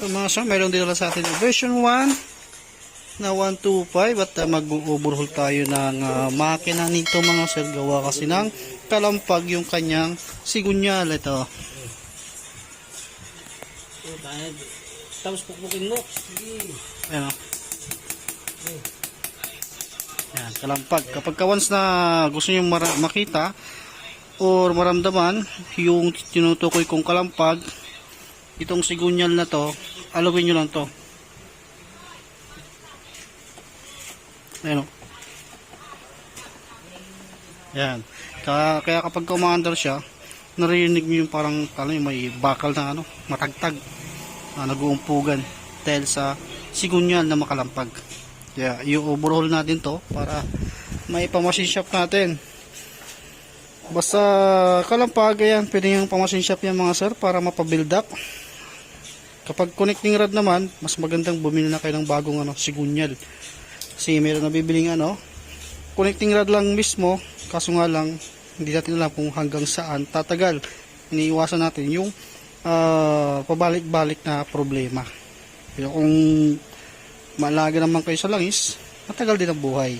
Ito mga sir, mayroon din sa atin version 1 na 125 at uh, mag-overhaul tayo ng ah, makina nito mga sir gawa kasi ng kalampag yung kanyang sigunyal ito. Oh. Tapos pukpukin mo. Ayan o. Ayan, kalampag. Kapag ka once na gusto nyo makita or maramdaman yung tinutukoy kong kalampag, itong sigunyal na to, alawin nyo lang to. Ayan o. Ayan. Kaya, kaya kapag umaandar siya, narinig nyo yung parang kala nyo, may bakal na ano, matagtag na nag-uumpugan dahil sa sigunyal na makalampag. Kaya i-overhaul natin to para maipamasin shop natin. Basta kalampag, ayan, pwede yung pamasin shop yan mga sir para mapabuild up. Kapag connecting rod naman, mas magandang bumili na kayo ng bagong ano, sigunyal. Kasi meron na bibiling ano, connecting rod lang mismo, kaso nga lang, hindi natin alam kung hanggang saan tatagal. Iniiwasan natin yung ah, pabalik-balik na problema. Pero kung maalaga naman kayo sa langis, matagal din ang buhay.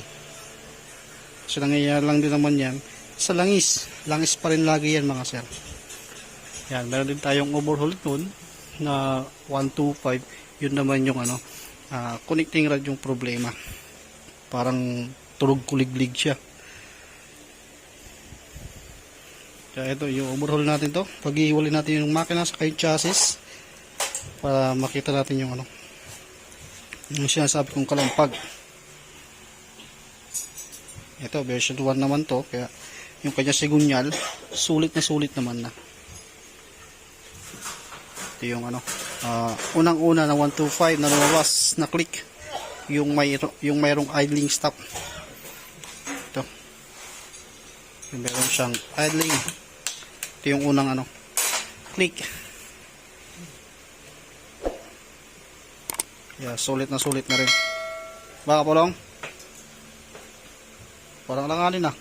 So nangyayari lang din naman yan sa langis. Langis pa rin lagi yan mga sir. Yan, meron din tayong overhaul nun na 125. Yun naman yung ano, ah, connecting rod yung problema. Parang tulog kuliglig siya. Kaya ito, yung overhaul natin to. Pag-iwalay natin yung makina sa kayong chassis para makita natin yung ano yung sinasabi kong kalampag. Ito, version 1 naman to. Kaya yung kanya sigunyal, sulit na sulit naman na. Ito yung ano, ah, unang-una na 125 na lumabas na click yung may yung mayroong idling stop. Ito. Yung meron siyang idling. Ito yung unang ano, click. Yeah, sulit na sulit na rin. Baka polong? Parang langanin na.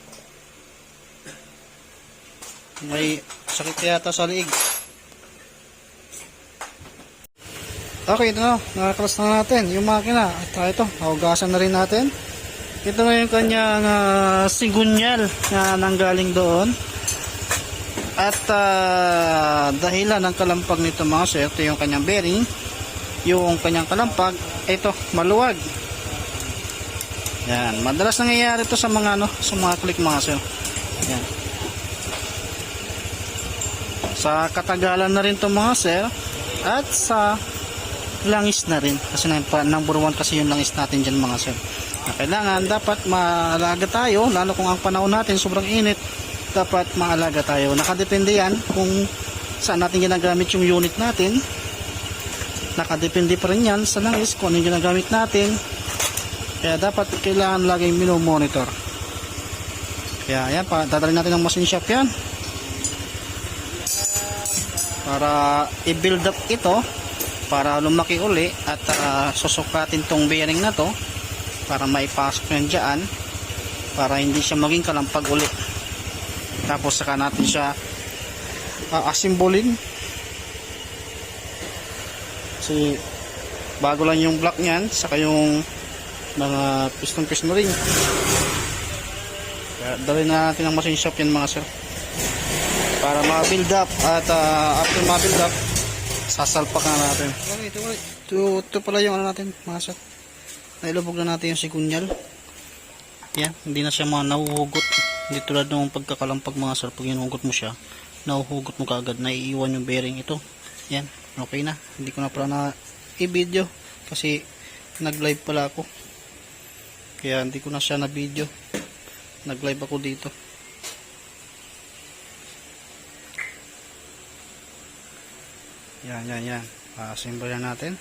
May sakit yata sa liig. Okay, ito na. Nakakalas na natin yung makina. At ah, ito, naugasan na rin natin. Ito na yung kanyang ah, sigunyal na nanggaling doon. At ah, dahilan ng kalampag nito mga sir, ito yung kanyang bearing yung kanyang kalampag ito maluwag yan madalas nangyayari to sa mga ano sa mga click mga sir yan sa katagalan na rin to mga sir at sa langis na rin. Kasi number one kasi yung langis natin dyan mga sir. Na kailangan dapat maalaga tayo lalo kung ang panahon natin sobrang init dapat maalaga tayo. Nakadepende yan kung saan natin ginagamit yung unit natin. Nakadepende pa rin yan sa langis kung ano ginagamit natin. Kaya dapat kailangan laging minomonitor. Kaya yan dadalhin natin ng machine shop yan. Para i-build up ito para lumaki uli at ah, susukatin tong bearing na to para maipasok yan dyan para hindi siya maging kalampag uli. Tapos saka natin siya uh, asimbolin kasi bago lang yung block niyan saka yung mga piston piston ring dali na natin ang machine shop yan mga sir. Para ma-build up at ah, after ma-build up sasalpak na natin. Ito, ito, ito pala yung ano natin mga sir. Nailubog na natin yung sigunyal yan hindi na siya mga nahuhugot hindi tulad ng pagkakalampag mga sir. Pag hinugot mo siya nahuhugot mo kaagad. Naiiwan yung bearing ito. Yan okay na. Hindi ko na pala na i-video kasi nag live pala ako. Kaya hindi ko na siya na video nag live ako dito yan yan yan. Assemble na natin.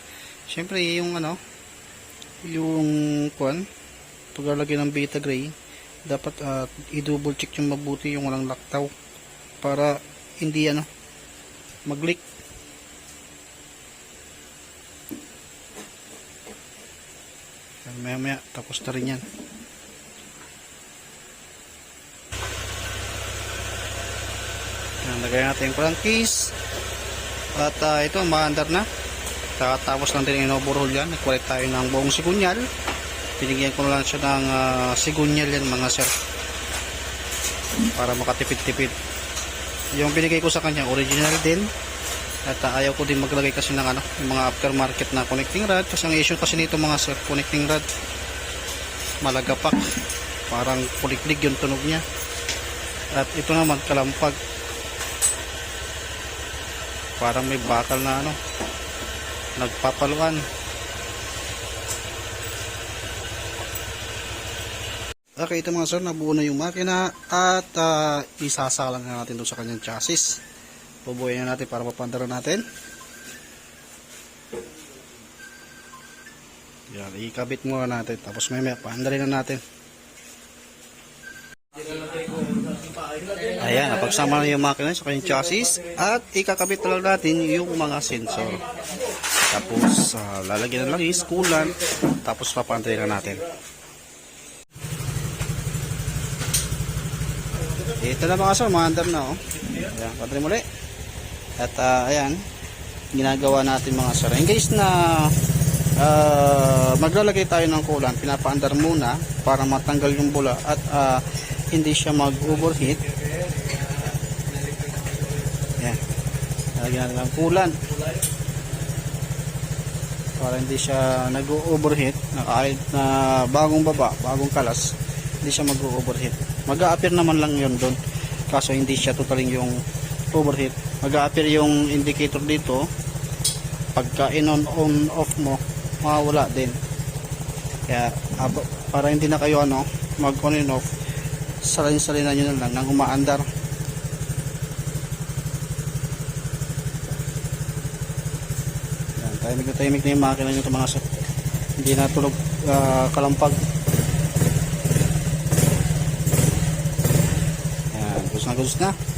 Syempre yung ano yung kwan paglalagay ng beta gray dapat ah, i-double check yung mabuti yung walang laktaw para hindi ano mag-leak. Maya maya tapos na rin yan. Yan lagay natin yung crankcase at ah, ito maandar na Tapos lang din inoburol yan. Nagkulit tayo ng buong sigunyal. Binigyan ko na lang siya ng ah, sigunyal yan mga sir. Para makatipid-tipid. Yung binigay ko sa kanya, original din. At ah, ayaw ko din maglagay kasi ng ano, yung mga aftermarket na connecting rod. Kasi ang issue kasi nito mga sir, connecting rod. Malagapak. Parang kuliklig yung tunog niya. At ito naman, kalampag. Parang may bakal na ano, nagpapaluan. Okay, ito mga sir, nabuo na yung makina at ah, isasalang na natin doon sa kanyang chassis. Bubuhayin na natin para mapandara natin. Yan, ikabit muna natin tapos may may paandarin na natin. Ayan, napagsama na yung makina sa kanyang chassis at ikakabit lang natin yung mga sensor. Tapos ah, lalagyan ng langis, coolant, tapos papantayin na natin. Ito na mga sir, maandar na oh. Ayan, padre muli. At ah, ayan, ginagawa natin mga sir. In case na ah, maglalagay tayo ng coolant, pinapaandar muna para matanggal yung bula at ah, hindi siya mag-overheat. Ayan. Lagyan natin ng coolant para hindi siya nag-overheat. Na kahit na bagong baba, bagong kalas hindi siya mag-overheat. Mag-a-appear naman lang yun doon kaso hindi siya totaling yung overheat. Mag-a-appear yung indicator dito. Pagka in-on on off mo mawawala din. Kaya para hindi na kayo ano mag on and off salin-salinan nyo na lang nang umaandar Yan, tahimik na tahimik na yung makina nyo mga sir. Hindi na tulog ah, kalampag. Yan, gusto na gusto na.